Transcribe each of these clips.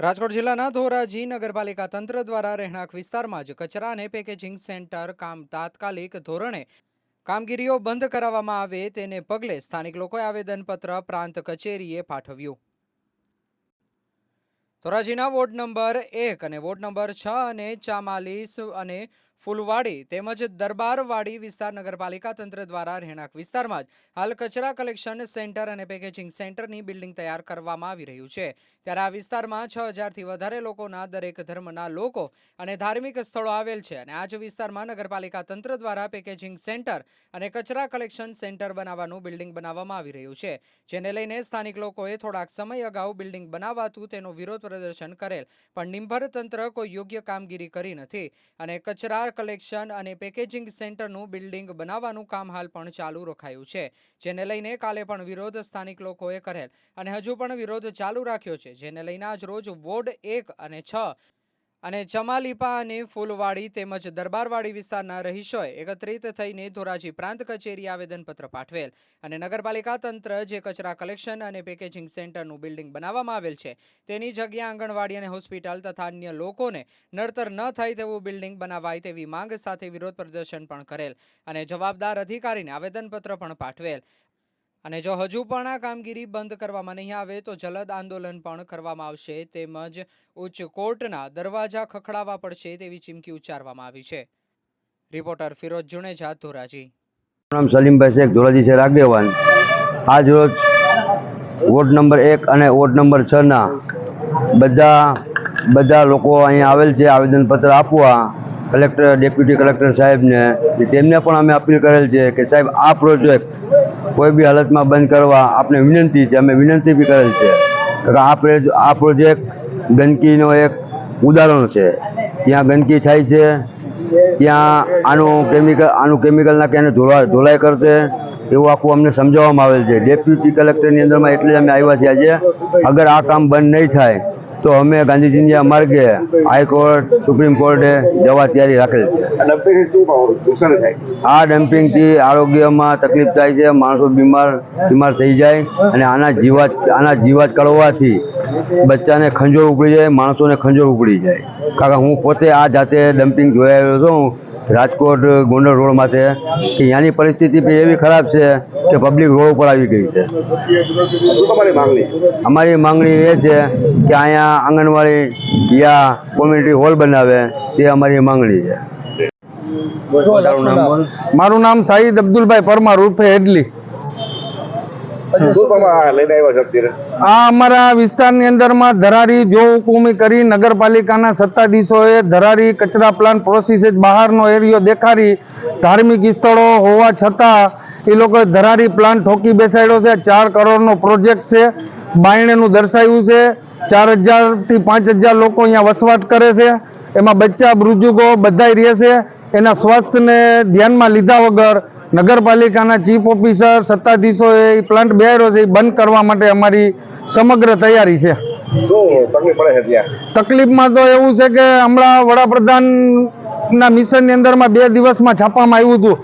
રાજકોટ જિલ્લાના ધોરાજી નગરપાલિકા તંત્ર દ્વારા રહેણાંક વિસ્તારમાં જ કચરાને પેકેજિંગ સેન્ટર કામ તાત્કાલિક ધોરણે કામગીરીઓ બંધ કરાવવામાં આવે તેને પગલે સ્થાનિક લોકોએ આવેદનપત્ર પ્રાંત કચેરીએ પાઠવ્યું. ધોરાજીના વોર્ડ નંબર એક અને વોર્ડ નંબર છ અને ચામાલીસ અને ફૂલવાડી તેમજ દરબારવાડી વિસ્તાર નગરપાલિકા તંત્ર દ્વારા રહેણાંક વિસ્તારમાં જ હાલ કચરા કલેક્શન સેન્ટર અને પેકેજિંગ સેન્ટરની બિલ્ડિંગ તૈયાર કરવામાં આવી રહ્યું છે. ત્યારે આ વિસ્તારમાં છ હજારથી વધારે લોકોના દરેક ધર્મના લોકો અને ધાર્મિક સ્થળો આવેલ છે અને આ જ વિસ્તારમાં નગરપાલિકા તંત્ર દ્વારા પેકેજિંગ સેન્ટર અને કચરા કલેક્શન સેન્ટર બનાવવાનું બિલ્ડિંગ બનાવવામાં આવી રહ્યું છે. જેને લઈને સ્થાનિક લોકોએ થોડાક સમય અગાઉ બિલ્ડિંગ બનાવાતું તેનો વિરોધ પ્રદર્શન કરેલ, પણ નિંભર તંત્ર કોઈ યોગ્ય કામગીરી કરી નથી અને કચરા કલેક્શન અને પેકેજિંગ સેન્ટરનું બિલ્ડિંગ બનાવવાનું કામ હાલ પણ ચાલુ રખાયું છે, જેને લઈને કાલે પણ વિરોધ સ્થાનિક લોકોએ કરેલ. અને હજુ પણ વિરોધ ચાલુ રાખ્યો છે, જેને લઈને આજ રોજ વોર્ડ એક અને છ અને ચમાલીપા અને ફૂલવાડી તેમજ દરબારવાડી વિસ્તારના રહીશોએ એકત્રિત થઈને ધોરાજી પ્રાંત કચેરી આવેદનપત્ર પાઠવેલ અને નગરપાલિકા તંત્ર જે કચરા કલેક્શન અને પેકેજિંગ સેન્ટરનું બિલ્ડિંગ બનાવવામાં આવેલ છે, તેની જગ્યા આંગણવાડી અને હોસ્પિટલ તથા અન્ય લોકોને નડતર ન થાય તેવું બિલ્ડિંગ બનાવાય તેવી માંગ સાથે વિરોધ પ્રદર્શન પણ કરેલ અને જવાબદાર અધિકારીને આવેદનપત્ર પણ પાઠવેલ. અને જો હજુ પણ આ કામગીરી બંધ કરવામાં નહીં આવે, તો જલદ આંદોલન પણ કરવામાં આવશે. તેમજ ઉચ્ચ કોર્ટના દરવાજા ખખડાવવા પડશે તેવી ચીમકી ઉચ્ચારવામાં આવી છે. રિપોર્ટર ફિરોજ જુનેજા, ધોરાજી. નામ સલીમભાઈ શેખ, ધોરાજી છે આગેવાન આજ રોજ વોર્ડ નંબર એક અને વોર્ડ નંબર છના બધા બધા લોકો અહીંયા આવેલ છે, આવેદનપત્ર આપવા. કલેક્ટર, ડેપ્યુટી કલેક્ટર સાહેબને તેમને પણ અમે અપીલ કરેલ છે કે સાહેબ, આ પ્રોજેક્ટ કોઈ બી હાલતમાં બંધ કરવા આપને વિનંતી છે, અમે વિનંતી બી કરેલ છે. કે આ આ પ્રોજેક્ટ ગંદકીનો એક ઉદાહરણ છે. ત્યાં ગંદકી થાય છે, ત્યાં આનું કેમિકલ આનું કેમિકલ નાખી એને ધોળા ધોલાઈ કરશે, એવું આખું અમને સમજાવવામાં આવેલ છે. ડેપ્યુટી કલેક્ટરની અંદરમાં એટલે અમે આવ્યા છીએ આજે. અગર આ કામ બંધ નહીં થાય તો અમે ગાંધીજીના માર્ગે હાઈકોર્ટ સુપ્રીમ કોર્ટે જવા તૈયારી રાખેલ છે. આ ડમ્પિંગથી આરોગ્યમાં તકલીફ થાય છે માણસો બીમાર બીમાર થઈ જાય અને આના જીવાત આના જીવાત કરવાથી બચ્ચાને ખંજોર ઉપડી જાય માણસોને ખંજોર ઉપડી જાય. કારણ કે હું પોતે આ જાતે ડમ્પિંગ જોઈ આવ્યો છું રાજકોટ ગોંડલ રોડ માટે કે ત્યાંની પરિસ્થિતિ એવી ખરાબ છે કે પબ્લિક રોડ ઉપર આવી ગઈ છે. શું તમારી માંગણી? અમારી માંગણી એ છે કે અહીંયા આંગણવાડી યા કોમ્યુનિટી હોલ બનાવે તે અમારી માંગણી છે. મારું નામ સાહિદ અબ્દુલભાઈ પરમાર ઉર્ફે હેડલી. તમે આ અમારા વિસ્તારની અંદરમાં ધરારી જો હુકુમી કરી નગરપાલિકાના સત્તાધીશોએ ધરારી કચરા પ્લાન્ટ પ્રોસેસ બહારનો એરિયો દેખાડી ધાર્મિક સ્થળો હોવા છતાં એ લોકો ધરારી પ્લાન્ટ ઠોકી બેસાડ્યો છે. ચાર કરોડનો પ્રોજેક્ટ છે. બાયણેનું દર્શાવ્યું છે. ચાર હજારથી પાંચ હજાર લોકો અહીંયા વસવાટ કરે છે. એમાં બચ્ચા બૃજુકો બધાય રહે છે. એના સ્વાસ્થ્યને ધ્યાનમાં લીધા વગર નગરપાલિકાના ચીફ ઓફિસર સત્તાધીશોએ એ પ્લાન્ટ બેરો છે એ બંધ કરવા માટે અમારી સમગ્ર તૈયારી છે. તકલીફમાં તો એવું છે કે હમણાં વડાપ્રધાનના મિશનની અંદરમાં બે દિવસમાં છાપવામાં આવ્યું હતું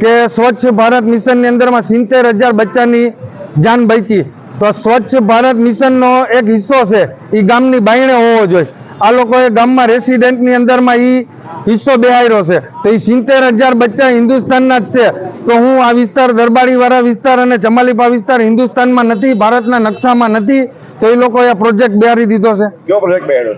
કે સ્વચ્છ ભારત મિશનની અંદરમાં સિત્તેર હજાર બચ્ચાની જાન બચી. તો સ્વચ્છ ભારત મિશનનો એક હિસ્સો છે એ ગામની બાયણે હોવો જોઈએ. આ લોકોએ ગામમાં રેસિડેન્ટની અંદરમાં એ હિસ્સો બેહાર્યો છે. તો એ સિત્તેર હજાર બચ્ચા હિન્દુસ્તાનના જ છે. તો હું આ વિસ્તાર દરબારીવાળા વિસ્તાર અને ચમાલીપા વિસ્તાર હિન્દુસ્તાનમાં નથી ભારતના નકશામાં નથી તો એ લોકોએ આ પ્રોજેક્ટ બેહારી દીધો છે. કયો પ્રોજેક્ટ બેડો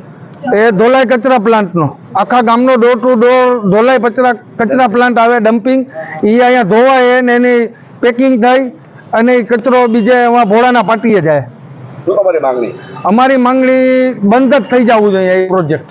એ ધોલાઈ કચરા પ્લાન્ટનો. આખા ગામનો ડોર ટુ ડોર ધોલાઈ કચરા કચરા પ્લાન્ટ આવે ડમ્પિંગ એ અહીંયા ધોવાય ને એની પેકિંગ થાય અને એ કચરો બીજે એમાં ભોળાના પાટીએ જાય. શું તમારી માંગણી? અમારી માંગણી બંધ જ થઈ જવું જોઈએ એ પ્રોજેક્ટ.